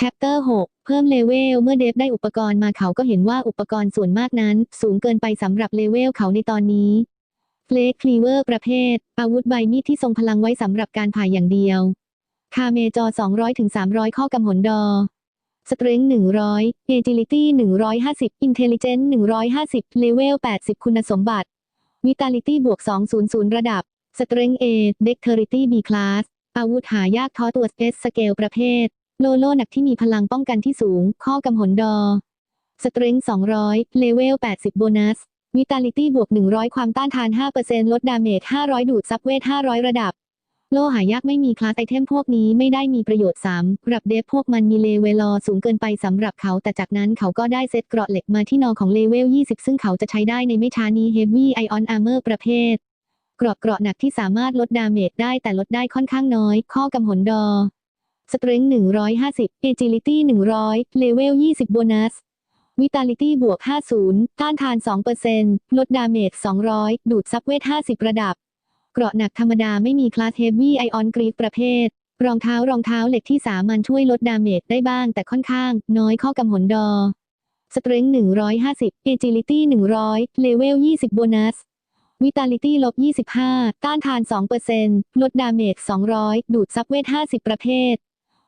Chapter 6 เพิ่มเลเวล เมื่อเดฟได้อุปกรณ์มาเขาก็เห็นว่าอุปกรณ์ส่วนมากนั้น สูงเกินไปสำหรับเลเวลเขาในตอนนี้เฟลกคลีเวอร์ประเภท อาวุธใบมีดที่ทรงพลังไว้สำหรับการผ่าอย่างเดียว คาเมจอ 200-300 ข้อกำหนดอสเตร n ง100 Agility 150 Intelligence 150 Level 80 คุณสมบัติ Vitality บวก 200 ระดับ Strength A Dexterity B Class อาวุธหายากท้อตัว S Scale ประเภท โลโลหนักที่มีพลังป้องกันที่สูง ข้อกำหนดอ Strength 200 Level 80 โบนัส Vitality บวก 100 ความต้านทาน 5%ลดดาเมจ 500 ดูดซับเวท 500 ระดับ โลหายากไม่มีคลาสไอเทมพวกนี้ไม่ได้มีประโยชน์ซ้ำรับเดฟพวกมันมีเลเวลอสูงเกินไปสำหรับเขา แต่จากนั้นเขาก็ได้เซตเกราะเหล็กมาที่นอของเลเวล 20 ซึ่งเขาจะใช้ได้ในไม่ช้านี้ Heavy Ion Armor ประเภท เกราะเกราะหนักที่สามารถลดดาเมจได้แต่ลดได้ค่อนข้างน้อย ข้อกำหนดอ Strength 150 Agility 100 Level 20โบนัส Vitality บวก 50 ต้านทาน 2%ลดดาเมจ 200 ดูดซับเวท 50 ระดับ เกราะหนักธรรมดาไม่มีคลาส Heavy Ion Grip ประเภท รองเท้ารองเท้าเหล็กที่สามัญช่วยลดดาเมจได้บ้างแต่ค่อนข้าง น้อยข้อกำหนดอ Strength 150 Agility 100 Level 20 โบนัส Vitality ลบ 25 ต้านทาน 2%ลดดาเมจ 200 ดูดซับเวท 50 ประเภท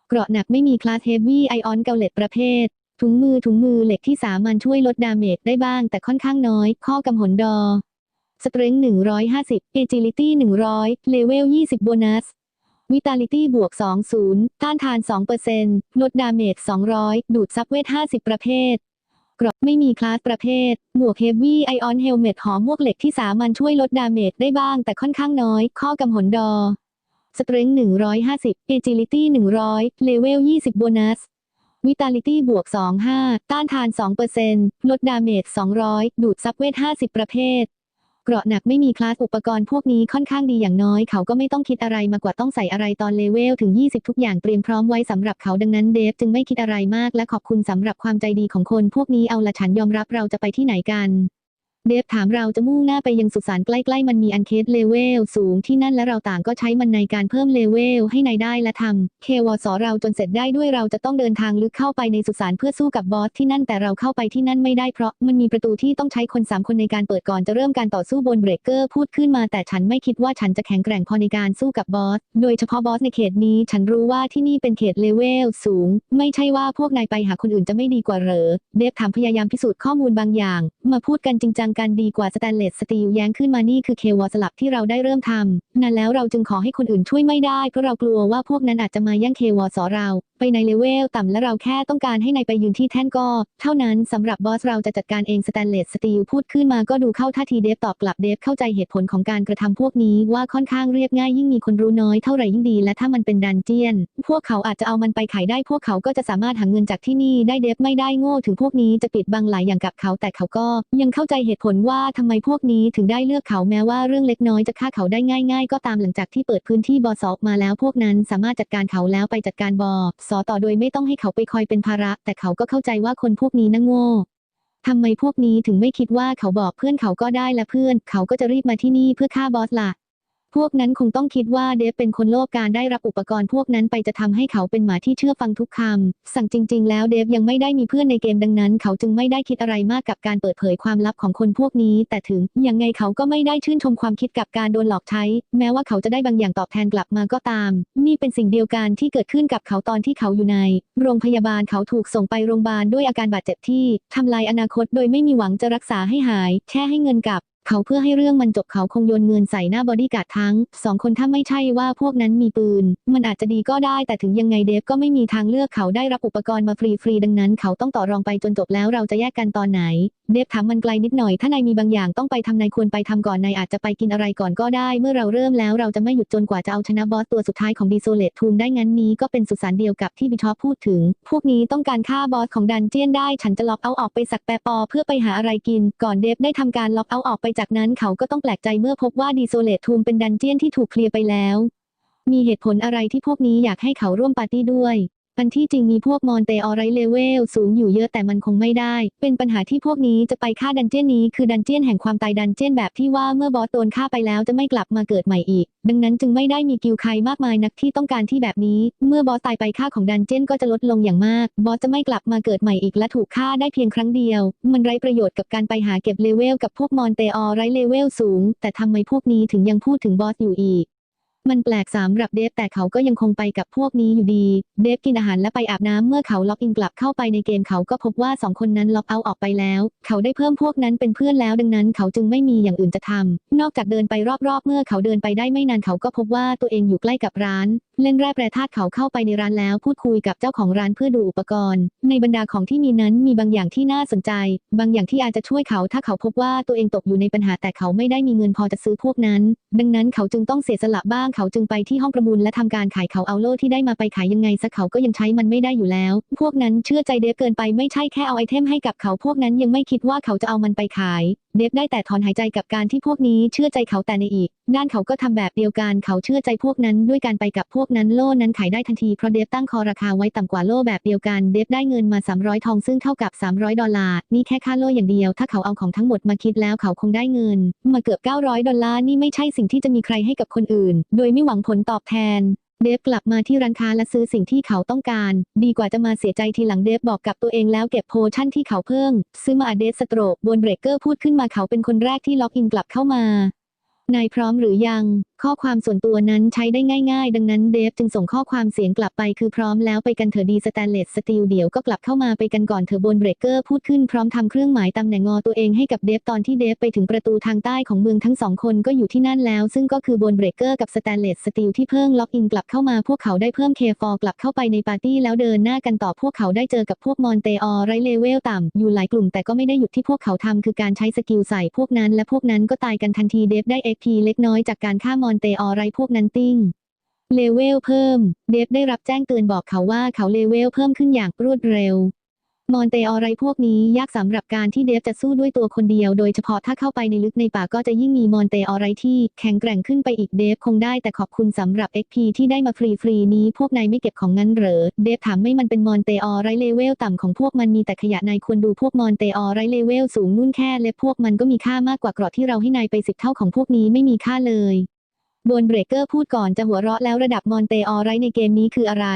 เกราะหนักไม่มีคลาส Heavy Ion เกาเล็ตประเภท ถุงมือถุงมือเหล็กที่สามัญช่วยลดดาเมจได้บ้างแต่ค่อนข้างน้อย ข้อกำหนดอ Strength 150 Agility 100 Level 20 โบนัส Vitality บวก 20 ต้านทาน 2%ลดดาเมจ 200 ดูดซับเวท 50 ประเภทเกราะไม่มีคลาสประเภท หมวก Heavy Ion Helmet หอมหมวกเหล็กที่สามัญช่วยลดดาเมจได้บ้างแต่ค่อนข้างน้อย ข้อกำหนดอ Strength 150 Agility 100 Level 20 โบนัส Vitality บวก 25 ต้านทาน 2%ลดดาเมจ 200 ดูดซับเวท 50 ประเภท เกราะหนักไม่มีคลาสอุปกรณ์พวกนี้ค่อนข้างดีอย่างน้อย เขาก็ไม่ต้องคิดอะไรมากกว่าต้องใส่อะไรตอนเลเวลถึง 20 ทุกอย่างเตรียมพร้อมไว้สำหรับเขาดังนั้นเดฟจึงไม่คิดอะไรมากและขอบคุณสำหรับความใจดีของคนพวกนี้เอาละฉันยอมรับเราจะไปที่ไหนกัน เดฟถามเราจะมุ่งหน้าไปยังสุสานใกล้ๆ มันมีอันเคสเลเวลสูงที่นั่นและเราต่างก็ใช้มันในการเพิ่มเลเวลให้ในายได้และทำเควสเราจนเสร็จได้ด้วยเราจะต้องเดินทางลึกเข้าไปในสุสานเพื่อสู้กับบอสที่นั่นแต่เราเข้าไปที่นั่นไม่ได้เพราะมันมีประตูที่ต้องใช้คนสามคนในการเปิดก่อนจะเริ่มการต่อสู้บนเบรกเกอร์พูดขึ้นมาแต่ฉันไม่คิดว่าฉันจะแข็งแกร่งพอในการสู้กับบอสโดยเฉพาะบอสในเขตนี้ฉันรู้ว่าที่นี่เป็นเขตเลเวลสูง ไม่ใช่ว่าพวกนายไปหาคนอื่นจะไม่ดีกว่าเหรอเดฟถามพยายามพิสูจน์ข้อมูลบางอย่าง มาพูดกันจริงจังกันดีกว่าสแตนเลสสตีลแย้งขึ้นมานี่คือเควอสลับที่เราได้เริ่มทำนั่นแล้วเราจึงขอให้คนอื่นช่วยไม่ได้เพราะเรากลัวว่าพวกนั้นอาจจะมาแย่งเควอสอเรา ไปในเลเวลต่ำและเราแค่ต้องการให้นายไปยืนที่แท่นก็ เท่านั้นสำหรับบอสเราจะจัดการเองสแตนเลสสตีลพูดขึ้นมาก็ดูเข้าท่าทีเดฟตอบกลับเดฟเข้าใจเหตุผลของการกระทำพวกนี้ว่าค่อนข้างเรียบง่ายยิ่งมีคนรู้น้อยเท่าไหร่ยิ่งดี และถ้ามันเป็นดันเจียน พวกเขาอาจจะเอามันไปขายได้พวกเขาก็จะสามารถหาเงินจากที่นี่ได้เดฟไม่ได้โง่ถึงพวกนี้จะปิดบังหลายอย่างกับเขาแต่เขาก็ ยังเข้าใจเหตุผลว่าทำไมพวกนี้ถึงได้เลือกเขาแม้ว่าเรื่องเล็กน้อยจะฆ่าเขาได้ง่าย ๆ ก็ตามหลังจากที่เปิดพื้นที่บอสออกมาแล้วพวกนั้นสามารถจัดการเขาแล้วไปจัดการบอสอต่อโดยไม่ต้องให้เขาไปคอยเป็นภาระ แต่เขาก็เข้าใจว่าคนพวกนี้น่าโง่ทำไมพวกนี้ถึงไม่คิดว่าเขาบอกเพื่อนเขาก็ได้และเพื่อน เขาก็จะรีบมาที่นี่เพื่อฆ่าบอสล่ะ พวกนั้นคงต้องคิดว่าเดฟเป็นคนโลภการได้รับอุปกรณ์พวกนั้นไปจะทำให้เขาเป็นหมาที่เชื่อฟังทุกคำสั่งจริง ๆ แล้วเดฟยังไม่ได้มีเพื่อนในเกมดังนั้น เขาจึงไม่ได้คิดอะไรมากกับการเปิดเผยความลับของคนพวกนี้ แต่ถึงยังไงเขาก็ไม่ได้ชื่นชมความคิดกับการโดนหลอกใช้ แม้ว่าเขาจะได้บางอย่างตอบแทนกลับมาก็ตาม นี่เป็นสิ่งเดียวกันที่เกิดขึ้นกับเขาตอนที่เขาอยู่ใน โรงพยาบาลเขาถูกส่งไปโรงพยาบาลด้วยอาการบาดเจ็บที่ทำลายอนาคต โดยไม่มีหวังจะรักษาให้หายแค่ให้เงินกับ เขาเพื่อให้เรื่องมันจบเขาคงโยนเงินใส่หน้าบอดี้การ์ดทั้งสองคนถ้าไม่ใช่ว่าพวกนั้นมีปืน มันอาจจะดีก็ได้แต่ถึงยังไงเดฟก็ไม่มีทางเลือกเขาได้รับอุปกรณ์มาฟรีๆดังนั้น เขาต้องต่อรองไปจนจบแล้วเราจะแยกกันตอนไหน เดฟถามมันไกลนิดหน่อย ถ้านายมีบางอย่างต้องไปทำนายควรไปทำก่อนนายอาจจะไปกินอะไรก่อนก็ได้ เมื่อเราเริ่มแล้วเราจะไม่หยุดจนกว่าจะเอาชนะบอสตัวสุดท้ายของดีโซเลตทูมได้งั้นนี้ก็เป็นสุสานเดียวกับที่บิชอปพูดถึง พวกนี้ต้องการฆ่าบอสของดันเจียนได้ ฉันจะล็อกเอาออกไปสักแปปอเพื่อไปหาอะไรกิน ก่อนเดฟได้ทำการล็อกเอาออกไปจากนั้นเขาก็ต้องแปลกใจเมื่อพบว่าดีโซเลตทูมเป็นดันเจียนที่ถูกเคลียร์ไปแล้ว มีเหตุผลอะไรที่พวกนี้อยากให้เขาร่วมปาร์ตี้ด้วย อันที่จริงมีพวกมอนเตออไรเลเวลสูงอยู่เยอะแต่มันคงไม่ได้ เป็นปัญหาที่พวกนี้จะไปฆ่าดันเจี้ยนนี้คือดันเจี้ยนแห่งความตายดันเจี้ยนแบบที่ว่าเมื่อบอสโดนฆ่าไปแล้วจะไม่กลับมาเกิดใหม่อีก ดังนั้นจึงไม่ได้มีกิลใครมากมายนักที่ต้องการที่แบบนี้ เมื่อบอสตายไปค่าของดันเจี้ยนก็จะลดลงอย่างมาก บอสจะไม่กลับมาเกิดใหม่อีกและถูกฆ่าได้เพียงครั้งเดียว มันไร้ประโยชน์กับการไปหาเก็บเลเวลกับพวกมอนเตอไรเลเวลสูง แต่ทำไมพวกนี้ถึงยังพูดถึงบอสอยู่อีก มันแปลกสำหรับเดฟแต่เขาก็ยังคงไปกับพวกนี้อยู่ดี เดฟกินอาหารและไปอาบน้ำเมื่อเขาล็อกอินกลับเข้าไปในเกมเขาก็พบว่าสองคนนั้นล็อกเอาออกไปแล้ว เขาได้เพิ่มพวกนั้นเป็นเพื่อนแล้วดังนั้นเขาจึงไม่มีอย่างอื่นจะทำนอกจากเดินไปรอบๆ เมื่อเขาเดินไปได้ไม่นานเขาก็พบว่าตัวเองอยู่ใกล้กับร้าน เล่นแร่แปรธาตุเขาเข้าไปในร้านแล้วพูดคุยกับเจ้าของร้านเพื่อดูอุปกรณ์ ในบรรดาของที่มีนั้นมีบางอย่างที่น่าสนใจ บางอย่างที่อาจจะช่วยเขาถ้าเขาพบว่าตัวเองตกอยู่ในปัญหาแต่เขาไม่ได้มีเงินพอจะซื้อพวกนั้น ดังนั้นเขาจึงต้องเสียสละบ้างเขาจึงไปที่ห้องประมูลและทำการขายเขาเอาโล่ที่ได้มาไปขายยังไงสักเขาก็ยังใช้มันไม่ได้อยู่แล้ว พวกนั้นเชื่อใจเดฟเกินไปไม่ใช่แค่เอาไอเทมให้กับเขาพวกนั้นยังไม่คิดว่าเขาจะเอามันไปขาย เดฟได้แต่ถอนหายใจกับการที่พวกนี้เชื่อใจเขาแต่ในอีก ด้านเขาก็ทำแบบเดียวกันเขาเชื่อใจพวกนั้นด้วยการไปกับพวกนั้นโล่นั้นขายได้ทันทีเพราะเดฟตั้งคอราคาไว้ต่ำกว่าโล่แบบเดียวกันเดฟได้เงินมา 300 ทองซึ่งเท่ากับ 300 ดอลลาร์นี่แค่ค่าโล่อย่างเดียว ถ้าเขาเอาของทั้งหมดมาคิดแล้วเขาคงได้เงิน มาเกือบ 900 ดอลลาร์นี่ไม่ใช่สิ่งที่จะมีใครให้กับคนอื่น โดยไม่หวังผลตอบแทนเดฟกลับมาที่ร้านค้าและซื้อสิ่งที่เขาต้องการ ดีกว่าจะมาเสียใจทีหลังเดฟบอกกับตัวเองแล้วเก็บโพชั่นที่เขาเพิ่ง ซื้อมาเดฟสโตรกบนเบรกเกอร์พูดขึ้นมาเขาเป็นคนแรกที่ล็อกอินกลับเข้ามา นายพร้อมหรือยัง ข้อความส่วนตัวนั้นใช้ได้ง่าย ๆ ดังนั้นเดฟจึงส่งข้อความเสียงกลับไปคือพร้อมแล้วไปกันเถอะดีสแตนเลสสตีลเดี๋ยวก็กลับเข้ามาไปกันก่อนเถอะบนเบรกเกอร์พูดขึ้นพร้อมทำเครื่องหมายตำแหน่งงอตัวเองให้กับเดฟตอนที่เดฟไปถึงประตูทางใต้ของเมืองทั้งสองคนก็อยู่ที่นั่นแล้ว ซึ่งก็คือบนเบรกเกอร์กับสแตนเลสสตีลที่เพิ่งล็อกอินกลับเข้ามาพวกเขาได้เพิ่มเคฟอร์กลับเข้าไปในปาร์ตี้แล้วเดินหน้ากันต่อพวกเขาได้เจอกับพวกมอนเตอไรเลเวลต่ำอยู่หลายกลุ่มแต่ก็ไม่ได้หยุดที่พวกเขาทำคือการใช้สกิลใส่พวกนั้นและพวกนั้นก็ตายกันทันทีเดฟได้เอ็กพีเล็กน้อยจากการฆ่ามอนเตอไรพวกนั้นติ้งเลเวลเพิ่ม เดฟได้รับแจ้งเตือนบอกเขาว่าเขาเลเวลเพิ่มขึ้นอย่างรวดเร็ว มอนเตอไรพวกนี้ยากสำหรับการที่เดฟจะสู้ด้วยตัวคนเดียว โดยเฉพาะถ้าเข้าไปในลึกในป่าก็จะยิ่งมีมอนเตอไรที่แข็งแกร่งขึ้นไปอีกเดฟคงได้แต่ขอบคุณสำหรับ XP ที่ได้มาฟรีๆนี้พวกนายไม่เก็บของงั้นเหรอ เดฟถามไม่มันเป็นมอนเตอไรเลเวลต่ำของพวกมันมีแต่ขยะนายควรดูพวกมอนเตอไรเลเวลสูงนู่นแค่เล็บพวกมันก็มีค่ามากกว่าเกราะที่เราให้นายไปสิบเท่าของพวกนี้ไม่มีค่าเลยบนเบรกเกอร์พูดก่อนจะหัวเราะแล้วระดับมอนเตอไรในเกมนี้คืออะไร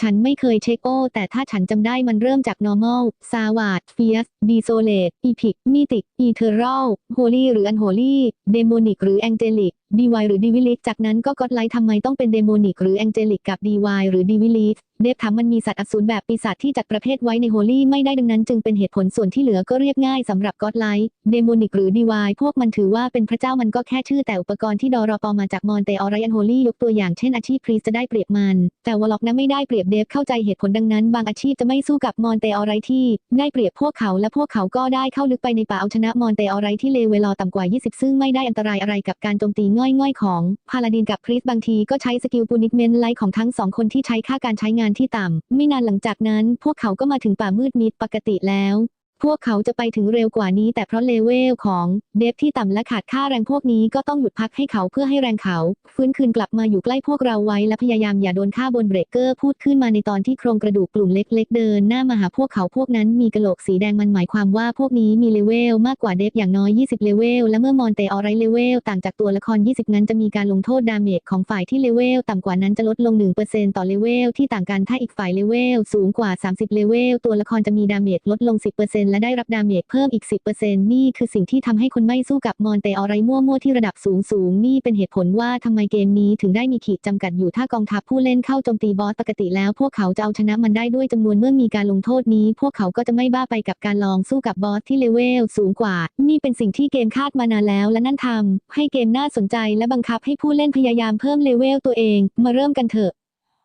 ฉันไม่เคยเช็คโอ แต่ถ้าฉันจำได้มันเริ่มจาก normal ซาวาดเฟียสดีโซเลตอีพิกมิติกอีเทอรัลโฮลี่หรืออันโฮลี่เดโมนิกหรือแองเจลิก ดีวหรือดีวิลิกจากนั้นก็ก็อดไลท์ทำไมต้องเป็นเดโมนิกหรือแองเจลิกกับดีวหรือดีวิลิกเดฟถามมันมีสัตว์อสูรแบบปีศาจที่จัดประเภทไว้ในโฮลี่ไม่ได้ดังนั้นจึงเป็นเหตุผลส่วนที่เหลือก็เรียบง่ายสำหรับก็อดไลท์เดโมนิกหรือดีวพวกมันถือว่าเป็นพระเจ้ามันก็แค่ชื่อแต่อุปกรณ์ที่ดอรอปอมาจากมอนเตอไรอันโฮลี่ยกตัวอย่างเช่นอาชีพพรีสจะได้เปรียบมัน แต่วอลล็อกนะไม่ได้เปรียบเดฟเข้าใจเหตุผลดังนั้น บางอาชีพจะไม่สู้กับมอนเตอไรที่ได้เปรียบพวกเขาและพวกเขาก็ได้เข้าลึกไปในป่าเอาชนะมอนเตอไรที่เลเวลอต่ำกว่า 20 ซึ่งไม่ได้อันตรายอะไรกับการโจมตีง่อยๆของพาลาดินกับคริสบางทีก็ใช้สกิลปูนิกเมนไลท์ของทั้งสองคนที่ใช้ค่าการใช้งานที่ต่ำไม่นานหลังจากนั้น พวกเขาก็มาถึงป่ามืดมิดปกติแล้ว พวกเขาจะไปถึงเร็วกว่านี้แต่เพราะเลเวลของเดฟที่ต่ำและขาดค่าแรงพวกนี้ก็ต้องหยุดพักให้เขาเพื่อให้แรงเขา ฟื้นคืนกลับมาอยู่ใกล้พวกเราไว้และพยายามอย่าโดนฆ่าบนเบรกเกอร์พูดขึ้นมาในตอนที่โครงกระดูกกลุ่มเล็กๆเดินหน้ามาหาพวกเขาพวกนั้นมีกระโหลกสีแดงมันหมายความว่าพวกนี้มีเลเวลมากกว่าเดฟอย่างน้อย 20 เลเวลและเมื่อมอนเตอไรเลเวลต่างจากตัวละคร 20 นั้นจะมีการลงโทษดาเมจของฝ่ายที่เลเวลต่ำกว่านั้นจะลดลง 1%ต่อเลเวลที่ต่างกันถ้าอีกฝ่ายเลเวลสูงกว่า 30 เลเวลตัวละครจะมีดาเมจลดลง 10%และได้รับดาเมจเพิ่มอีก 10%นี่คือสิ่งที่ทำให้คนไม่สู้กับมอนเตอไรมั่วๆที่ระดับสูงสูงนี่เป็นเหตุผลว่าทำไมเกมนี้ถึงได้มีขีดจำกัดอยู่ถ้ากองทัพผู้เล่นเข้าโจมตีบอสปกติแล้ว พวกเขาจะเอาชนะมันได้ด้วยจำนวนเมื่อมีการลงโทษนี้ พวกเขาก็จะไม่บ้าไปกับการลองสู้กับบอสที่เลเวลสูงกว่า นี่เป็นสิ่งที่เกมคาดมานานแล้วและนั่นทำให้เกมน่าสนใจและบังคับให้ผู้เล่นพยายามเพิ่มเลเวลตัวเอง มาเริ่มกันเถอะ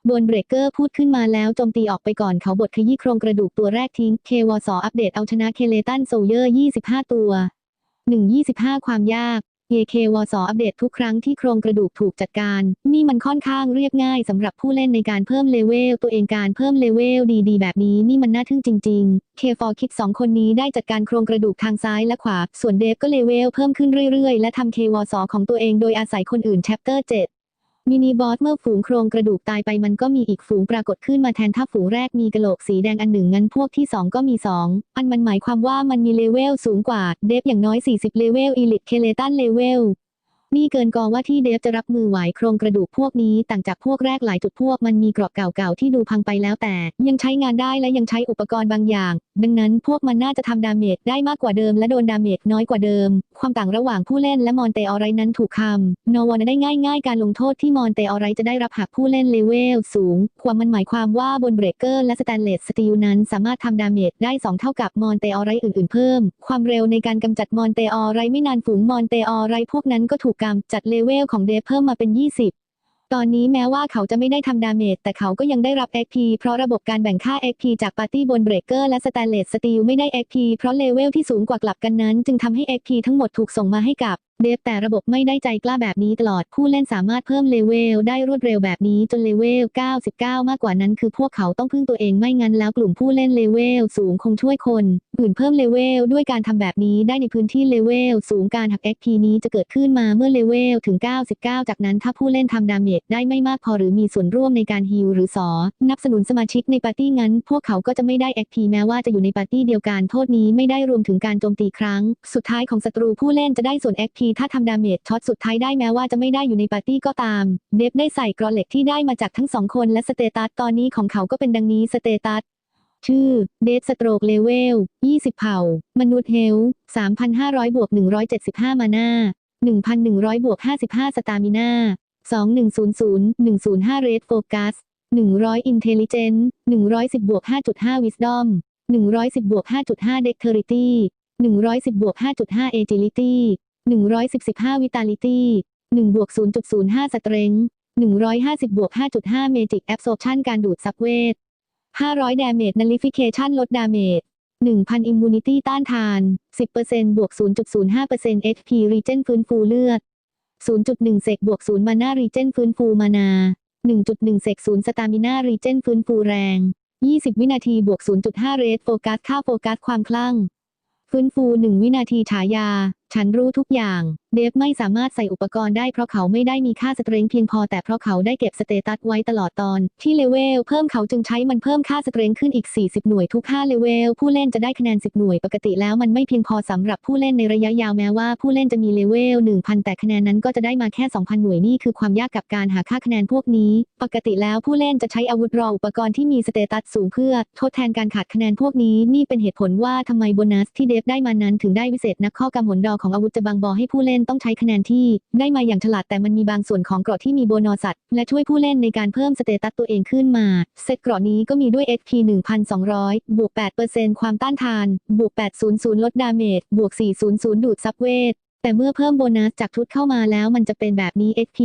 บนเบรกเกอร์พูดขึ้นมาแล้วโจมตีออกไปก่อนเขาบทขยี้โครงกระดูกตัวแรกทิ้ง ควสอัปเดตเอาชนะเคเลตันโซเยอร์ 25 ตัว 1 25 ความยาก AK วสอัปเดตทุกครั้งที่โครงกระดูกถูกจัดการ นี่มันค่อนข้างเรียบง่ายสำหรับผู้เล่นในการเพิ่มเลเวล ตัวเองการเพิ่มเลเวลดีๆ แบบนี้นี่มันน่าทึ่งจริงๆ K4 คิด 2 คนนี้ได้จัดการโครงกระดูกทางซ้ายและขวา ส่วนเดฟก็เลเวลเพิ่มขึ้นเรื่อยๆ และทำ K วสของตัวเองโดยอาศัยคนอื่น Chapter 7 มินิบอสเมื่อฝูงโครงกระดูกตายไปมันก็มีอีกฝูงปรากฏขึ้นมาแทนถ้าฝูงแรกมีกระโหลกสีแดงอันหนึ่งงั้นพวกที่สองก็มีสองอันมันหมายความว่ามันมีเลเวลสูงกว่าเดฟอย่างน้อย 40 เลเวลอีลิทเคเลตันเลเวล นี่เกินกองว่าที่เดฟจะรับมือไหวโครงกระดูกพวกนี้ต่างจากพวกแรกหลายจุดพวกมันมีกราะเก่าๆที่ดูพังไปแล้วแต่ ยังใช้งานได้และยังใช้อุปกรณ์บางอย่าง ดังนั้นพวกมันน่าจะทำดาเมจได้มากกว่าเดิมและโดนดาเมจน้อยกว่าเดิม ความต่างระหว่างผู้เล่นและมอนเตออไรนั้นถูกคำนอวอนได้ง่าย ๆ การลงโทษที่มอนเตออไรจะได้รับหากผู้เล่นเลเวลสูง ความมันหมายความว่าบนเบรกเกอร์และสแตนเลสสตีลนั้น สามารถทำดาเมจได้ 2 เท่ากับมอนเตออไรอื่นๆเพิ่ม ความเร็วในการกำจัดมอนเตออไรไม่นานฝูงมอนเตออไรพวกนั้นก็ถูกกำจัดเลเวลของเดฟเพิ่มมาเป็น 20 ตอนนี้แม้ว่าเขาจะไม่ได้ทำดาเมจแต่เขาก็ยังได้รับ XP เพราะระบบการแบ่งค่า XP จากปาร์ตี้บนเบรกเกอร์และสแตนเลสสตีลไม่ได้ XP เพราะเลเวลที่สูงกว่ากลับกันนั้น จึงทำให้ XP ทั้งหมดถูกส่งมาให้กับเดฟแต่ระบบไม่ได้ใจกล้าแบบนี้ตลอดผู้เล่นสามารถเพิ่มเลเวลได้รวดเร็วแบบนี้จนเลเวล 99 มากกว่านั้นคือพวกเขาต้องพึ่งตัวเองไม่งั้นแล้วกลุ่มผู้เล่นเลเวลสูงคงช่วยคนอื่นเพิ่มเลเวลด้วยการทำแบบนี้ได้ในพื้นที่เลเวลสูงการหัก XP นี้จะเกิดขึ้นมาเมื่อเลเวลถึง 99 จากนั้นถ้าผู้เล่นทำดาเมจได้ไม่มากพอหรือมีส่วนร่วมในการฮีลหรือสอนับสนุนสมาชิกในปาร์ตี้งั้น พวกเขาก็จะไม่ได้ XP แม้ว่าจะอยู่ในปาร์ตี้เดียวกันโทษนี้ไม่ได้รวมถึงการโจมตีครั้ง สุดท้ายของศัตรูผู้เล่นจะได้ส่วน XP ถ้าทำดาเมจช็อตสุดท้ายได้แม้ว่าจะไม่ได้อยู่ในปาร์ตี้ก็ตาม เดฟได้ใส่กรอเหล็กที่ได้มาจากทั้งสองคนและสเตตัสตอนนี้ของเขาก็เป็นดังนี้สเตตัสชื่อเดดสโตรกเลเวล 20 เผ่า มนุษย์เฮล 3,500 บวก 175 มาน่า 1,100 บวก 55 สตามิน่า 2100 105 เรดโฟกัส 100 อินเทลิเจนต์110 บวก 5.5 วิสดอม 110 บวก 5.5 เด็กเทอริตี้110 บวก 5.5 เอจิลิตี้ 115วิตาลิตี้1บวก0.05สเตรง150บวก5.5เมจิกแอบโซปชันการดูดซับเวท 500 damage nullification ลด damage 1,000 immunity ต้านทาน 10%บวก0.05% HP regen ฟื้นฟูเลือด 0.1เซกบวก0มานา regen ฟื้นฟูมานา 1.1เซก0สตามินา regen ฟื้นฟูแรง 20 วินาทีบวก0.5เรทโฟกัสค่าโฟกัสความคลั่ง ฟื้นฟู 1 วินาทีฉายา ฉันรู้ทุกอย่าง เดฟไม่สามารถใส่อุปกรณ์ได้เพราะเขาไม่ได้มีค่าสเตรงเพียงพอแต่เพราะเขาได้เก็บสเตตัสไว้ตลอดตอน ที่เลเวลเพิ่มเขาจึงใช้มันเพิ่มค่าสเตรงขึ้นอีก 40 หน่วยทุก5เลเวลผู้เล่นจะได้คะแนน 10 หน่วยปกติแล้วมันไม่เพียงพอสำหรับผู้เล่นในระยะยาวแม้ว่าผู้เล่นจะมีเลเวล1,000 แต่คะแนนนั้นก็จะได้มาแค่ 2,000 หน่วยนี่คือความยากกับการหาค่าคะแนนพวกนี้ ปกติแล้วผู้เล่นจะใช้อาวุธรออุปกรณ์ที่มีสเตตัสสูงเพื่อทดแทนการขาดคะแนนพวกนี้นี่เป็นเหตุผลว่าทำไมโบนัสที่เดฟได้มานั้นถึงได้วิเศษนักข้อกำหนดอของอาวุธจะบังบอให้ผู้เล่นต้องใช้คะแนนที่ได้มาอย่างฉลาดแต่มันมีบางส่วนของเกราะที่มีโบนอสัตและช่วยผู้เล่นในการเพิ่มสเตตัสตัวเองขึ้นมา เซตเกราะนี้ก็มีด้วย XP 1,200 บวก 8%ความต้านทาน บวก 800 ลดดาเมจ บวก 400 ดูดซับเวท แต่เมื่อเพิ่มโบนัสจากทุตเข้ามาแล้วมันจะเป็นแบบนี้ XP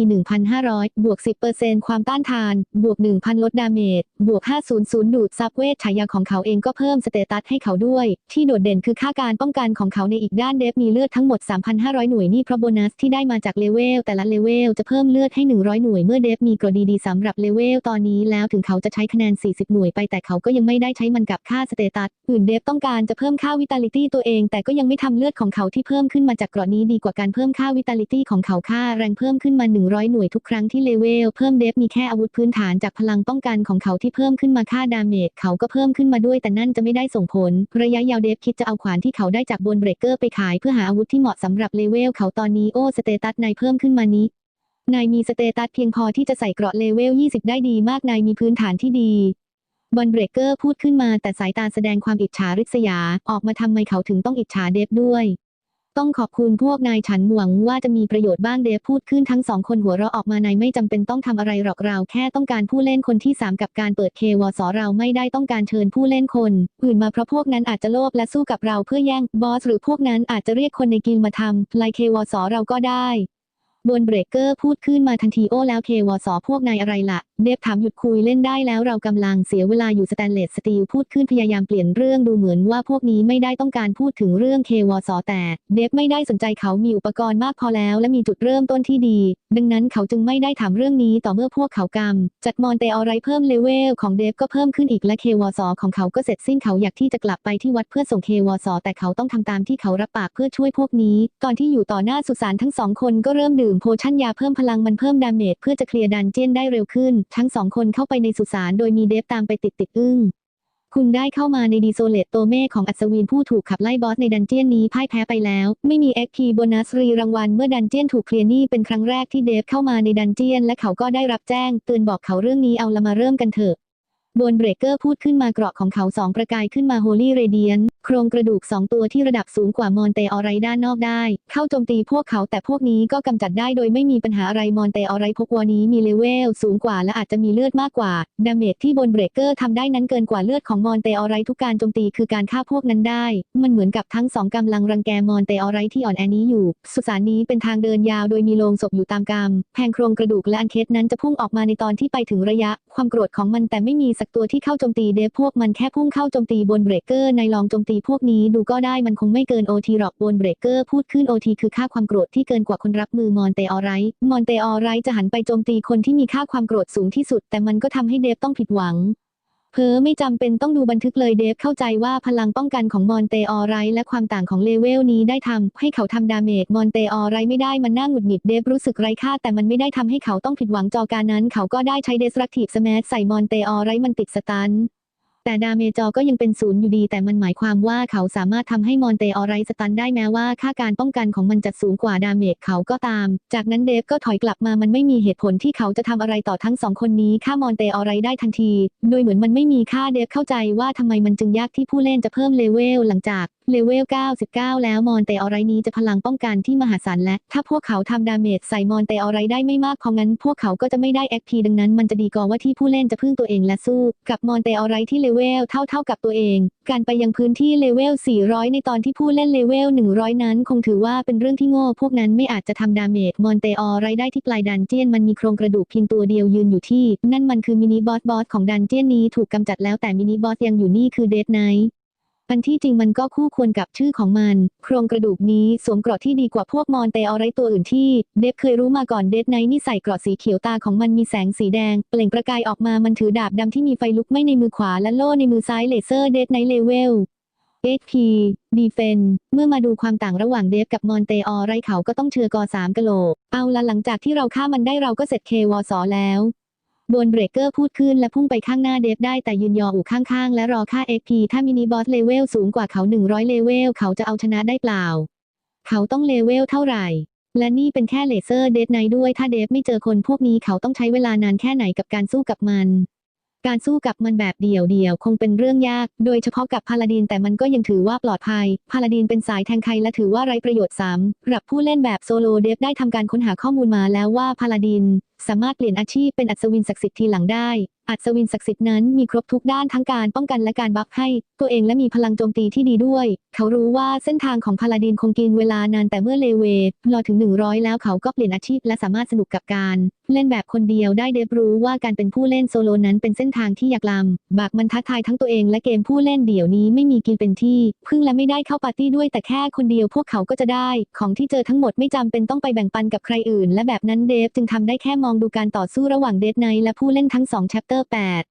1,500 บวก 10%ความต้านทาน บวก 1,000 ลดดาเมจ บวก 500 ดูดซับเวทฉายาของเขาเองก็เพิ่มสเตตัสให้เขาด้วย ที่โดดเด่นคือค่าการป้องกันของเขาในอีกด้านเดฟมีเลือดทั้งหมด 3,500 หน่วยนี่เพราะโบนัสที่ได้มาจากเลเวลแต่ละเลเวลจะเพิ่มเลือดให้ 100 หน่วยเมื่อเดฟมีกรดีๆสำหรับเลเวลตอนนี้แล้วถึงเขาจะใช้คะแนน 40 หน่วยไปแต่เขาก็ยังไม่ได้ใช้มันกับค่าสเตตัสอื่นเดฟต้องการจะเพิ่มค่าวิตาลิตี้ตัวเอง แต่ก็ยังไม่ทำเลือดของเขาที่เพิ่มขึ้นมาจากกรดนี้ดีกว่าการเพิ่มค่าวิตาลิตี้ของเขาค่าแรงเพิ่มขึ้นมา 100 หน่วยทุกครั้งที่เลเวล เพิ่มเดฟมีแค่อาวุธพื้นฐานจากพลังป้องกันของเขาที่เพิ่มขึ้นมาค่าดาเมจเขาก็เพิ่มขึ้นมาด้วยแต่นั่นจะไม่ได้ส่งผล ระยะยาวเดฟคิดจะเอาขวานที่เขาได้จากบนเบรกเกอร์ไปขายเพื่อหาอาวุธที่เหมาะสำหรับเลเวลเขาตอนนี้โอ้สเตตัสนายเพิ่มขึ้นมานี้นายมีสเตตัสเพียงพอที่จะใส่เกราะเลเวล 20 ได้ดีมากนายมีพื้นฐานที่ดีบอลเบรกเกอร์พูดขึ้นมาแต่สายตาแสดงความอิจฉาริษยา ออกมาทำไมเขาถึงต้องอิจฉาเดฟด้วย ต้องขอบคุณพวกนายฉันหวังว่าจะมีประโยชน์บ้างเดฟพูดขึ้นทั้งสองคนหัวเราะออกมานายไม่จำเป็นต้องทำอะไรหรอกเราแค่ต้องการผู้เล่นคนที่สามกับการเปิดเควสเราไม่ได้ต้องการเชิญผู้เล่นคนอื่นมาเพราะพวกนั้นอาจจะโลภและสู้กับเราเพื่อแย่งบอสหรือพวกนั้นอาจจะเรียกคนในกิลมาทำไลเควสเราก็ได้บนเบรกเกอร์พูดขึ้นมาทันทีโอ้แล้วเควสพวกนายอะไรละ่ะ เดฟถามหยุดคุยเล่นได้แล้วเรากำลังเสียเวลาอยู่สแตนเลสสตีลพูดขึ้นพยายามเปลี่ยนเรื่องดูเหมือนว่าพวกนี้ไม่ได้ต้องการพูดถึงเรื่องเควสแต่ เดฟไม่ได้สนใจเขามีอุปกรณ์มากพอแล้ว และมีจุดเริ่มต้นที่ดี ดังนั้นเขาจึงไม่ได้ถามเรื่องนี้ต่อเมื่อพวกเขากำจัดมอนเตอไรเพิ่มเลเวลของเดฟก็เพิ่มขึ้นอีกและเควสของเขาก็เสร็จสิ้นเขาอยากที่จะกลับไปที่วัดเพื่อส่งเควสแต่เขาต้องทำตามที่เขารับปากเพื่อช่วยพวกนี้ ตอนที่อยู่ต่อหน้าสุสานทั้งสองคนก็เริ่มดื่มโพชั่นยาเพิ่มพลังมันเพิ่มดาเมจเพื่อจะเคลียร์ดันเจียนได้เร็วขึ้นทั้งสองคนเข้าไปในสุสานโดยมีเดฟตามไปติดติดอึ้ง คุณได้เข้ามาในดีโซเลตโตเม่ของอัศวินผู้ถูกขับไล่บอสในดันเจียนนี้พ่ายแพ้ไปแล้ว ไม่มีแอคพีโบนัสรีรางวัลเมื่อดันเจียนถูกเคลียร์นี่เป็นครั้งแรกที่เดฟเข้ามาในดันเจียนและเขาก็ได้รับแจ้งเตือนบอกเขาเรื่องนี้เอาละมาเริ่มกันเถอะ บนเบรกเกอร์พูดขึ้นมาเกราะของเขาสองประกายขึ้นมาโฮลี่เรเดียนโครงกระดูกสองตัวที่ระดับสูงกว่ามอนเตออไรด้านนอกได้ เข้าโจมตีพวกเขาแต่พวกนี้ก็กำจัดได้โดยไม่มีปัญหาอะไรมอนเตอไรพวกวอนี้มีเลเวลสูงกว่าและอาจจะมีเลือดมากกว่าดาเมจที่บนเบรกเกอร์ทำได้นั้นเกินกว่าเลือดของมอนเตอไรทุกการโจมตีคือการฆ่าพวกนั้นได้ มันเหมือนกับทั้งสองกำลังรังแกมอนเตอไรที่อ่อนแอนี้อยู่ สุสานนี้เป็นทางเดินยาวโดยมีโลงศพอยู่ตามกำแพงโครงกระดูกและอันเคสนั้นจะพุ่งออกมาในตอนที่ไปถึงระยะ ความโกรธของมันแต่ไม่มีสักตัวที่เข้าโจมตีเดฟพวกมันแค่พุ่งเข้าโจมตีบนเบรกเกอร์ในลองโจมตีพวกนี้ดูก็ได้มันคงไม่เกินโอทีหรอกบนเบรกเกอร์พูดขึ้นโอทีคือค่าความโกรธที่เกินกว่าคนรับมือมอนเตอไรมอนเตอไรจะหันไปโจมตีคนที่มีค่าความโกรธสูงที่สุด แต่มันก็ทำให้เดฟต้องผิดหวัง เพอไม่จำเป็นต้องดูบันทึกเลยเดฟเข้าใจว่าพลังป้องกันของมอนเตอไรและความต่างของเลเวลนี้ได้ทำให้เขาทำดาเมจมอนเตอไรไม่ได้มันน่าหงุดหงิดเดฟรู้สึกไร้ค่าแต่มันไม่ได้ทำให้เขาต้องผิดหวังจอการนั้น เขาก็ได้ใช้เดสรักทีฟสมัทใส่มอนเตอไรมันติดสตัน แต่ดาเมจอก็ยังเป็นศูนย์อยู่ดี แต่มันหมายความว่าเขาสามารถทำให้มอนเตอไรสตันได้แม้ว่าค่าการป้องกันของมันจะสูงกว่าดาเมจเขาก็ตาม จากนั้นเดฟก็ถอยกลับมามันไม่มีเหตุผลที่เขาจะทำอะไรต่อทั้งสองคนนี้ค่ามอนเตอไรได้ทันที โดยเหมือนมันไม่มีค่าเดฟเข้าใจว่าทำไมมันจึงยากที่ผู้เล่นจะเพิ่มเลเวลหลังจากเลเวล 99 แล้วมอนเตอไรนี้จะพลังป้องกันที่มหาศาลและ ถ้าพวกเขาทำดาเมจใส่มอนเตอไรได้ไม่มากพองั้น พวกเขาก็จะไม่ได้ XP ดังนั้นมันจะดีกว่าว่าที่ผู้เล่นจะพึ่งตัวเองและสู้ กับมอนเตอไรที่เลเวลเท่าเท่าๆกับตัวเอง การไปยังพื้นที่เลเวล 400 ในตอนที่ผู้เล่นเลเวล 100 นั้น คงถือว่าเป็นเรื่องที่โง่ พวกนั้นไม่อาจจะทำดาเมจมอนเตอไรได้ที่ปลายดันเจียนมันมีโครงกระดูกเพียงตัวเดียวยืนอยู่ที่ นั่นมันคือมินิบอสบอสของดันเจียนนี้ถูกกำจัดแล้วแต่มินิบอสยังอยู่นี่คือเดดไนท์ อันที่จริงมันก็คู่ควรกับชื่อของมัน โครงกระดูกนี้สวมเกราะที่ดีกว่าพวกมอนเตอไรตัวอื่นที่ เดฟเคยรู้มาก่อนเดดไนท์นี่ใส่เกราะสีเขียวตาของมันมีแสงสีแดง เปล่งประกายออกมามันถือดาบดำที่มีไฟลุกไหม้ในมือขวาและโล่ในมือซ้ายเลเซอร์เดดไนท์เลเวล HP Defense เมื่อมาดูความต่างระหว่างเดฟกับมอนเตอไรเขาก็ต้องเชือกอ3กะโหลก เอาละหลังจากที่เราฆ่ามันได้เราก็เสร็จเควอสแล้ว บนเบรกเกอร์พูดขึ้นและพุ่งไปข้างหน้าเดฟได้แต่ยืนยออยู่ข้างๆ และรอค่า XP ถ้ามินิบอสเลเวลสูงกว่าเขา 100 เลเวลเขาจะเอาชนะได้เปล่า เขาต้องเลเวลเท่าไหร่ และนี่เป็นแค่เลเซอร์เดฟไนด้วยถ้าเดฟไม่เจอคนพวกนี้เขาต้องใช้เวลานานแค่ไหนกับการสู้กับมัน การสู้กับมันแบบเดี่ยวๆคงเป็นเรื่องยาก โดยเฉพาะกับพาลาดินแต่มันก็ยังถือว่าปลอดภัย พาลาดินเป็นสายแทงใครและถือว่าไร้ประโยชน์ซ้ำหรับผู้เล่นแบบโซโลเดฟได้ทำการค้นหาข้อมูลมาแล้วว่าพาลาดิน สามารถเปลี่ยนอาชีพเป็นอัศวินศักดิ์สิทธิ์ทีหลังได้ อัศวินศักดิ์สิทธิ์นั้นมีครบทุกด้านทั้งการป้องกันและการบัฟให้ ตัวเองและมีพลังโจมตีที่ดีด้วย เขารู้ว่าเส้นทางของพาลาดินคงกินเวลานานแต่เมื่อเลเวรอถึง 100 แล้วเขาก็เปลี่ยนอาชีพและสามารถสนุกกับการ เล่นแบบคนเดียวได้เดฟรู้ว่าการเป็นผู้เล่นโซโลนั้นเป็นเส้นทางที่ยากลำบากมันท้าทายทั้งตัวเองและเกมผู้เล่นเดี่ยวนี้ไม่มีกินเป็นที่ พึ่งและไม่ได้เข้าปาร์ตี้ด้วยแต่แค่คนเดียวพวกเขาก็จะได้ ของที่เจอทั้งหมดไม่จำเป็นต้องไปแบ่งปันกับใครอื่น และแบบนั้นเดฟจึงทำได้แค่มองดูการต่อสู้ระหว่างเดดไนและผู้เล่นทั้ง2 chapter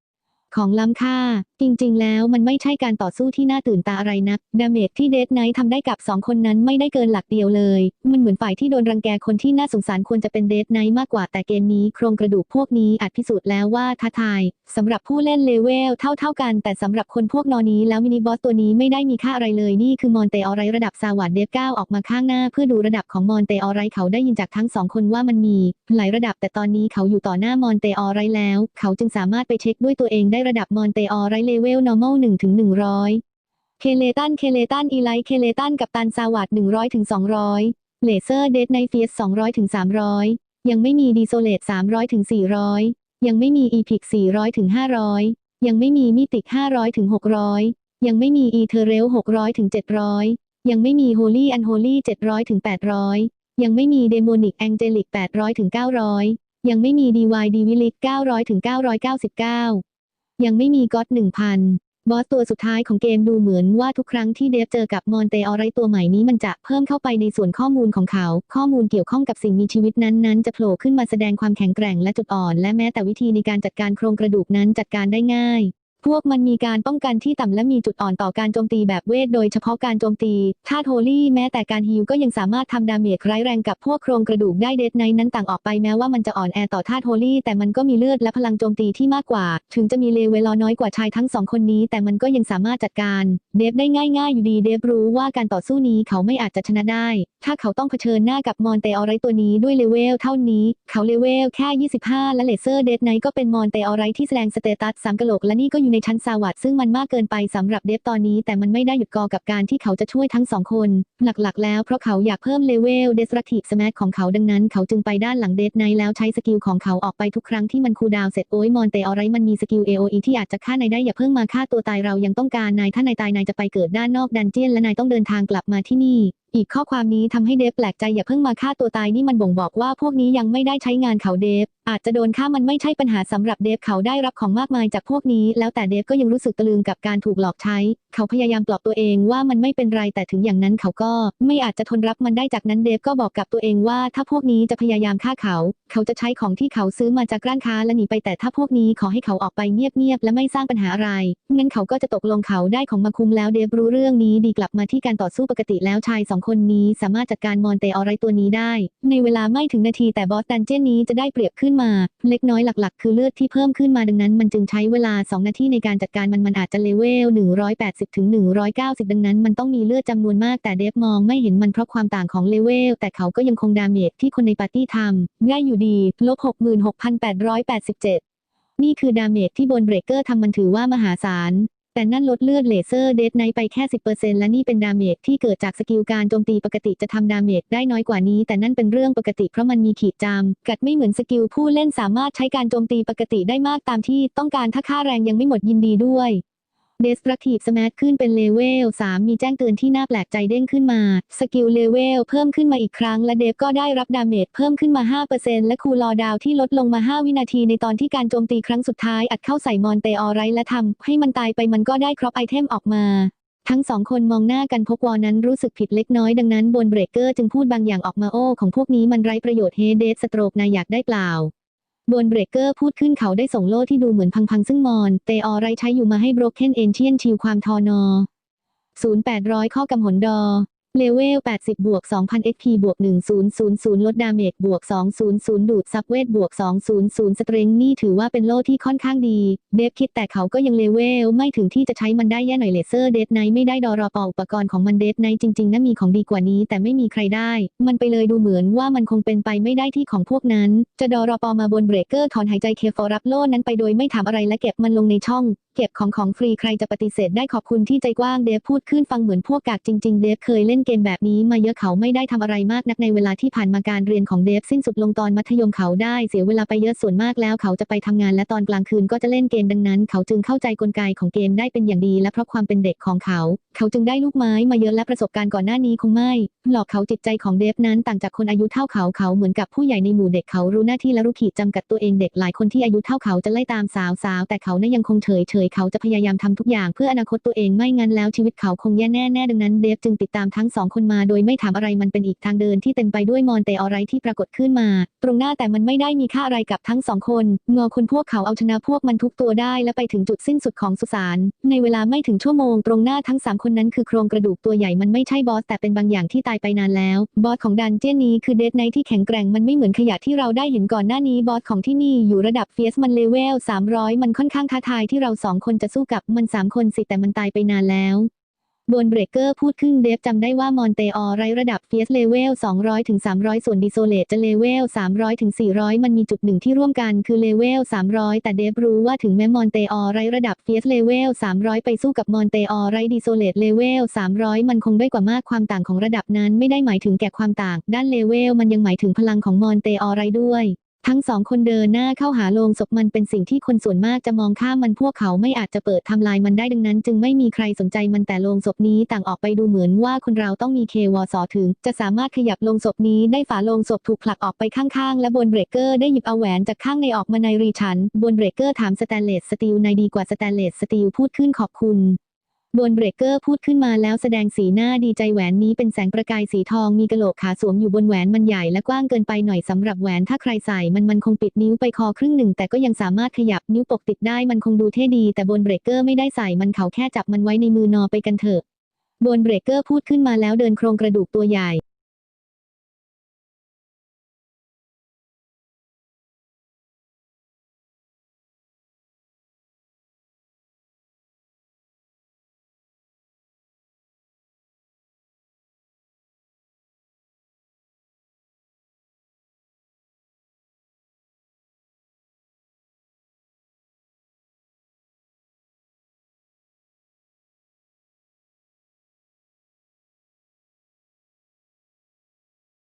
8ของล้ำค่าจริงๆ แล้วมันไม่ใช่การต่อสู้ที่น่าตื่นตาอะไรนัก ดาเมจที่เดดไนท์ทำได้กับ2คนนั้นไม่ได้เกินหลักเดียวเลย มันเหมือนฝ่ายที่โดนรังแกคนที่น่าสงสารควรจะเป็นเดดไนท์มากกว่าแต่เกมนี้โครงกระดูกพวกนี้อาจพิสูจน์แล้วว่าท้าทายสำหรับผู้เล่นเลเวลเท่าๆกัน แต่สำหรับคนพวกนอนี้แล้วมินิบอสตัวนี้ไม่ได้มีค่าอะไรเลยนี่คือมอนเตอไรระดับซาวัดเดฟเก้าออกมาข้างหน้า เพื่อดูระดับของมอนเตอไรเขาได้ยินจากทั้งสองคนว่ามันมี หลายระดับแต่ตอนนี้เขาอยู่ต่อหน้ามอนเตอไรแล้ว เขาจึงสามารถไปเช็คด้วยตัวเองได้ระดับมอนเตอไรเลเวล normal 1ถึง100 เคเลตัน เคเลตัน อีไลท์ เคเลตัน กับตันซาวัด100ถึง200 เลเซอร์เดดไนเฟียส200ถึง300 ยังไม่มีดีโซเลต300ถึง400 ยังไม่มีอีพิก400ถึง500 ยังไม่มีมิติก500ถึง600 ยังไม่มีอีเทเรล600ถึง700 ยังไม่มีโฮลี่อันโฮลี่700ถึง800 ยังไม่มีเดโมนิกแองเจลิก800ถึง900ยังไม่มี DYD วิลิก900ถึง999 ยังไม่มีก็อต1,000บอสตัวสุดท้ายของเกมดูเหมือนว่าทุกครั้งที่เดฟเจอกับมอนเตออไรตัวใหม่นี้มันจะเพิ่มเข้าไปในส่วนข้อมูลของเขา ข้อมูลเกี่ยวข้องกับสิ่งมีชีวิตนั้นๆ จะโผล่ขึ้นมาแสดงความแข็งแกร่งและจุดอ่อน และแม้แต่วิธีในการจัดการโครงกระดูกนั้นจัดการได้ง่าย พวกมันมีการป้องกันที่ต่ำและมีจุดอ่อนต่อการโจมตีแบบเวทโดยเฉพาะการโจมตีถ้าโทลี่แม้แต่การฮิวก็ยังสามารถทำดาเมจร้ายแรงกับพวกโครงกระดูกได้เดดไนนั้นต่างออกไปแม้ว่ามันจะอ่อนแอต่อท่าโทลี่แต่มันก็มีเลือดและพลังโจมตีที่มากกว่า ถึงจะมีเลเวลน้อยกว่าชายทั้งสองคนนี้ แต่มันก็ยังสามารถจัดการเดฟได้ง่าย ๆ อยู่ดีเดฟรู้ว่าการต่อสู้นี้เขาไม่อาจจะชนะได้ ถ้าเขาต้องเผชิญหน้ากับมอนเตอไรตัวนี้ด้วยเลเวลเท่านี้ เขาเลเวลแค่ 25 และเลเซอร์เดดไนก็เป็นมอนเตอไรที่แสดงสเตตัสสามกะโหลกและนี่ก็อยู่ในชั้นสวัสดซึ่งมันมากเกินไปสำหรับเดฟตอนนี้ แต่มันไม่ได้หยุดกอกับการที่เขาจะช่วยทั้งสองคน หลักๆ แล้วเพราะเขาอยากเพิ่มเลเวลเดสรักทีฟสแมทของเขาดังนั้น เขาจึงไปด้านหลังเดดไนแล้วใช้สกิลของเขาออกไปทุกครั้งที่มันคูดาวเสร็จโอ้ยมอนเตอไรมันมีสกิล AOE ที่อาจจะฆ่านายได้อย่าเพิ่งมาฆ่าตัวตายเรายังต้องการนายถ้านายตายนายจะไปเกิดด้านนอกดันเจียนและนายต้องเดินทางกลับมาที่นี่อีกข้อความนี้ทำให้เดฟแปลกใจอย่าเพิ่งมาฆ่าตัวตายนี่มันบ่งบอกว่าพวกนี้ยังไม่ได้ใช้งานเขาเดฟ อาจจะโดนฆ่ามันไม่ใช่ปัญหาสำหรับเดฟเขาได้รับของมากมายจากพวกนี้ แล้วแต่เดฟก็ยังรู้สึกตะลึงกับการถูกหลอกใช้ เขาพยายามปลอบตัวเองว่ามันไม่เป็นไรแต่ถึงอย่างนั้นเขาก็ไม่อาจจะทนรับมันได้จากนั้นเดฟก็บอกกับตัวเองว่าถ้าพวกนี้จะพยายามฆ่าเขา เขาจะใช้ของที่เขาซื้อมาจากร้านค้าและหนีไปแต่ถ้าพวกนี้ขอให้เขาออกไปเงียบๆและไม่สร้างปัญหาอะไรงั้นเขาก็จะตกลงเขาได้ของมาคุมแล้วเดฟรู้เรื่องนี้ดีกลับมาที่การต่อสู้ปกติแล้วชายสองคนนี้สามารถจัดการมอนเตอไรตัวนี้ได้ ในเวลาไม่ถึงนาทีแต่บอสดันเจนนี้จะได้เปรียบขึ้นมา เล็กน้อยหลักๆ คือเลือดที่เพิ่มขึ้นมาดังนั้น มันจึงใช้เวลา 2 นาทีในการจัดการมันมันอาจจะเลเวล 180ถึง190 ดังนั้น มันต้องมีเลือดจำนวนมากแต่เดฟมองไม่เห็นมันเพราะความต่างของเลเวล แต่เขาก็ยังคงดาเมจที่คนในปาร์ตี้ทำง่ายอยู่ดีลบ66,887นี่คือดาเมจที่บนเบรกเกอร์ทำมันถือว่ามหาศาล แต่นั่นลดเลือดเลเซอร์เดทไนไปแค่ 10%และนี่เป็นดาเมจที่เกิดจากสกิลการโจมตีปกติจะทำดาเมจได้น้อยกว่านี้ แต่นั่นเป็นเรื่องปกติเพราะมันมีขีดจำกัดไม่เหมือนสกิลผู้เล่นสามารถใช้การโจมตีปกติได้มากตามที่ต้องการถ้าค่าแรงยังไม่หมดยินดีด้วย Destructive Smash ขึ้นเป็นเลเวล 3 มีแจ้งเตือนที่น่าแปลกใจเด้งขึ้นมา สกิลเลเวลเพิ่มขึ้นมาอีกครั้ง และเดฟก็ได้รับดาเมจเพิ่มขึ้นมา 5%และคูลอดาวที่ลดลงมา 5 วินาทีในตอนที่การโจมตีครั้งสุดท้ายอัดเข้าใส่มอนเตอไรและทำให้มันตายไปมันก็ได้ครบไอเทมออกมาทั้งสองคนมองหน้ากันพบวอนั้นรู้สึกผิดเล็กน้อยดังนั้นบนเบรกเกอร์จึงพูดบางอย่างออกมาโอ้ของพวกนี้มันไร้ประโยชน์เฮเดสสโตรกนายอยากได้เปล่า บนเบรกเกอร์พูดขึ้นเขาได้ส่งโล่ที่ดูเหมือนพังๆซึ่งมอน เตอไรใช้อยู่มาให้โรเกนเอนเทียนชิวความทอนอ0800ข้อกำหนดอ เลเวล 80 บวก 2,000 XP บวก 1000 ลดดาเมจบวก 200 ดูดซับเวทบวก 200 สเตรงนี่ถือว่าเป็นโล่ที่ค่อนข้างดี เดฟคิดแต่เขาก็ยังเลเวล ไม่ถึงที่จะใช้มันได้แย่หน่อยเลเซอร์เดดไนไม่ได้ดอรอปออุปกรณ์ของมันเดดไนจริงๆน่ามีของดีกว่านี้ แต่ไม่มีใครได้ มันไปเลยดูเหมือนว่ามันคงเป็นไปไม่ได้ที่ของพวกนั้น จะดอรอปอมาบนเบรกเกอร์ถอนหายใจเคฟอรับโล่นั้นไปโดยไม่ถามอะไรและเก็บมันลงในช่องเก็บของของฟรีใครจะปฏิเสธได้ขอบคุณที่ใจกว้างเดฟพูดขึ้นฟังเหมือนพวกกากจริง ๆ เดฟเคยเล่นเกมแบบนี้มาเยอะเขาไม่ได้ทำอะไรมากนักในเวลาที่ผ่านมาการเรียนของเดฟสิ้นสุดลงตอนมัธยมเขาได้เสียเวลาไปเยอะส่วนมากแล้วเขาจะไปทำงานและตอนกลางคืนก็จะเล่นเกมดังนั้น เขาจึงเข้าใจกลไกของเกมได้เป็นอย่างดีและเพราะความเป็นเด็กของเขา เขาจึงได้ลูกไม้มาเยอะและประสบการณ์ก่อนหน้านี้คงไม่ หลอกเขาจิตใจของเดฟนั้นต่างจากคนอายุเท่าเขาเขาเหมือนกับผู้ใหญ่ในหมู่เด็กเขารู้หน้าที่และรู้ขีดจำกัดตัวเองเด็กหลายคนที่อายุเท่าเขาจะไล่ตามสาวสาวแต่เขานั้นยังคงเฉยเฉยเขาจะพยายามทำทุกอย่างเพื่ออนาคตตัวเองไม่งั้นแล้วชีวิตเขาคงแย่แน่แน่ดังนั้นเดฟจึงติดตามทั้งสองคนมาโดยไม่ถามอะไรมันเป็นอีกทางเดินที่เต็มไปด้วยมอนเตอะไรที่ปรากฏขึ้นมา ตรงหน้าแต่มันไม่ได้มีค่าอะไรกับทั้งสองคนงอคนพวกเขาเอาชนะพวกมันทุกตัวได้และไปถึงจุดสิ้นสุดของสุสานในเวลาไม่ถึงชั่วโมงตรงหน้าทั้งสามคนนนั้นคือโครงกระดูกตัวใหญ่มันไม่ใช่บอสแต่เป็นบางอย่างที่ตายไปนานแล้ว บอสของดันเจี้ยนนี้คือเดดไนที่แข็งแกร่งมันไม่เหมือนขยะที่เราได้เห็นก่อนหน้านี้บอสของที่นี่อยู่ระดับเฟียสมันเลเวล300 มันค่อนข้างท้าทายที่เราสองคนจะสู้กับมันสามคนสิแต่มันตายไปนานแล้ว บนเบรกเกอร์พูดขึ้นเดฟจำได้ว่ามอนเตอไรระดับเฟียสเลเวล 200 ถึง 300 ส่วนดิโซเลตจะเลเวล 300 ถึง 400 มันมีจุดหนึ่งที่ร่วมกันคือเลเวล 300 แต่เดฟรู้ว่าถึงแม้มอนเตอไรระดับเฟียสเลเวล 300 ไปสู้กับมอนเตอไรดิโซเลตเลเวล 300 มันคงได้กว่ามากความต่างของระดับนั้นไม่ได้หมายถึงแก่ความต่าง ด้านเลเวลมันยังหมายถึงพลังของมอนเตอไรด้วย ทั้งสองคนเดินหน้าเข้าหาโลงศพมันเป็นสิ่งที่คนส่วนมากจะมองข้ามมันพวกเขาไม่อาจจะเปิดทำลายมันได้ดังนั้น จึงไม่มีใครสนใจมันแต่โลงศพนี้ต่างออกไปดูเหมือนว่าคนเราต้องมีเควสอถึง จะสามารถขยับโลงศพนี้ได้ฝาโลงศพถูกผลักออกไปข้างๆ และบนเบรกเกอร์ได้หยิบเอาแหวนจากข้างในออกมาในรีชัน บนเบรกเกอร์ถามสแตนเลสสตีลในดีกว่าสแตนเลสสตีลพูดขึ้นขอบคุณ บนเบรกเกอร์พูดขึ้นมาแล้วแสดงสีหน้าดีใจแหวนนี้เป็นแสงประกายสีทองมีกะโหลกขาสวมอยู่บนแหวนมันใหญ่และกว้างเกินไปหน่อยสำหรับแหวนถ้าใครใส่มันมันคงปิดนิ้วไปคอครึ่งหนึ่งแต่ก็ยังสามารถขยับนิ้วปกติดได้มันคงดูเท่ดี แต่บนเบรกเกอร์ไม่ได้ใส่มันเขาแค่จับมันไว้ในมือนอไปกันเถอะบนเบรกเกอร์พูดขึ้นมาแล้วเดินโครงกระดูกตัวใหญ่